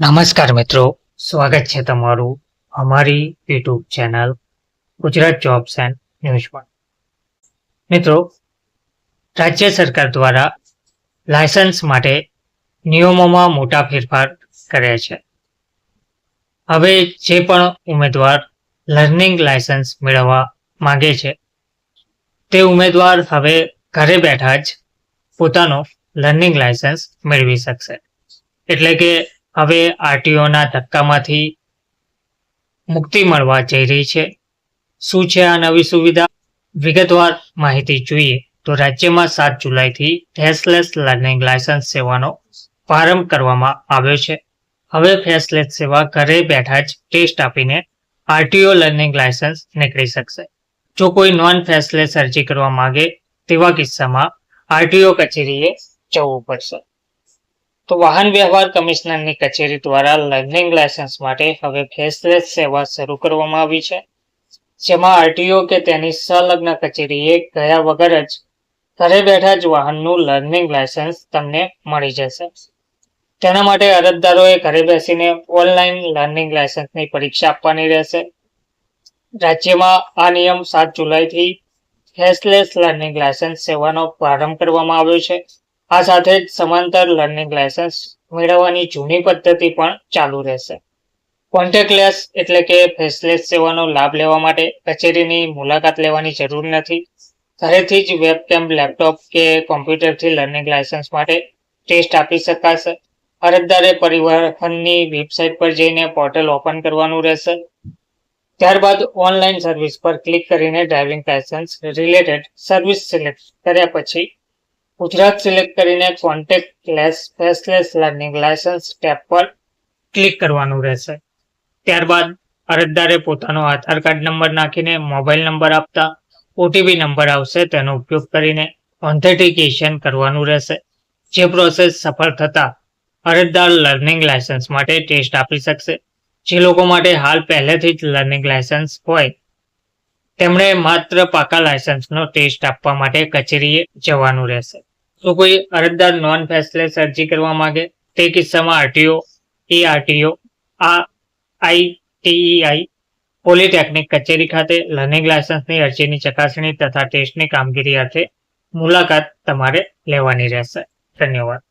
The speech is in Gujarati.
નમસ્કાર મિત્રો, સ્વાગત છે તમારું અમારી YouTube channel Gujarat jobs and ન્યૂઝમાં મિત્રો, રાજ્ય સરકાર દ્વારા લાયસન્સ માટે નિયમોમાં મોટા ફેરફાર કર્યા છે. હવે જે પણ ઉમેદવાર લર્નિંગ લાયસન્સ મેળવવા માંગે છે, તે ઉમેદવાર હવે ઘરે બેઠા જ પોતાનો લર્નિંગ લાયસન્સ મેળવી શકશે. એટલે કે હવે આરટીઓના ધક્કામાંથી મુક્તિ મળવા જઈ રહી છે. શું છે આ નવી સુવિધા? વિગતવાર માહિતી જોઈએ તો રાજ્યમાં સાત જુલાઈથી ફેસલેસ લર્નિંગ લાયસન્સ સેવાનો પ્રારંભ કરવામાં આવ્યો છે. હવે ફેસલેસ સેવા ઘરે બેઠા જ ટેસ્ટ આપીને આરટીઓ લર્નિંગ લાયસન્સ નીકળી શકશે. જો કોઈ નોન ફેસલેસ અરજી કરવા માંગે તેવા કિસ્સામાં આરટીઓ કચેરીએ જવું પડશે. તો વાહન વ્યવહાર કમિશનરની કચેરી દ્વારા લર્નિંગ લાયસન્સ માટે હવે ફેસલેસ સેવા શરૂ કરવામાં આવી છે. જેમાં આરટીઓ કે તેની સંલગ્ન કચેરીએ ગયા વગર જ ઘરે બેઠા જ વાહનનું લર્નિંગ લાયસન્સ તમને મળી જશે. તેના માટે અરજદારોએ ઘરે બેસીને ઓનલાઈન લર્નિંગ લાયસન્સની પરીક્ષા આપવાની રહેશે. રાજ્યમાં આ નિયમ સાત જુલાઈથી ફેસલેસ લર્નિંગ લાયસન્સ સેવાનો પ્રારંભ કરવામાં આવ્યો છે. આ સાથે જ સમાંતર લર્નિંગ લાયસન્સ મેળવવાની જૂની પદ્ધતિ પણ ચાલુ રહેશે. કોન્ટેક્ટલેસ એટલે કે ફેસલેસ સેવાનો લાભ લેવા માટે કચેરીની મુલાકાત લેવાની જરૂર નથી. ઘરેથી જ વેબકેમ લેપટોપ કે કોમ્પ્યુટરથી લર્નિંગ લાયસન્સ માટે ટેસ્ટ આપી શકાશે. અરજદારે પરિવહનની વેબસાઇટ પર જઈને પોર્ટલ ઓપન કરવાનું રહેશે. ત્યારબાદ ઓનલાઈન સર્વિસ પર ક્લિક કરીને driving licence related service select કર્યા પછી ગુજરાત સિલેક્ટ કરીને contactless faceless learning licence tab પર ક્લિક કરવાનું રહેશે. ત્યારબાદ અરજદારે પોતાનો આધાર કાર્ડ નંબર નાખીને મોબાઈલ નંબર આપતા ઓટીપી નંબર આવશે તેનો ઉપયોગ કરીને ઓથેન્ટિકેશન કરવાનું રહેશે. જે પ્રોસેસ સફળ થતા અરજદાર લર્નિંગ લાયસન્સ માટે ટેસ્ટ આપી શકશે. જે લોકો માટે હાલ પહેલેથી જ લર્નિંગ લાયસન્સ હોય, તેમણે માત્ર પાકા લાયસન્સનો ટેસ્ટ આપવા માટે કચેરીએ જવાનું રહેશે. તો કોઈ અરજદાર નોન ફેસલેસ અરજી કરવા માંગે, તે કિસ્સામાં આરટીઓ, એ આરટીઓ, આ આઈટીઈઆઈ પોલિટેકનિક કચેરી ખાતે લર્નિંગ લાયસન્સની અરજીની ચકાસણી તથા ટેસ્ટની કામગીરી અર્થે મુલાકાત તમારે લેવાની રહેશે. ધન્યવાદ.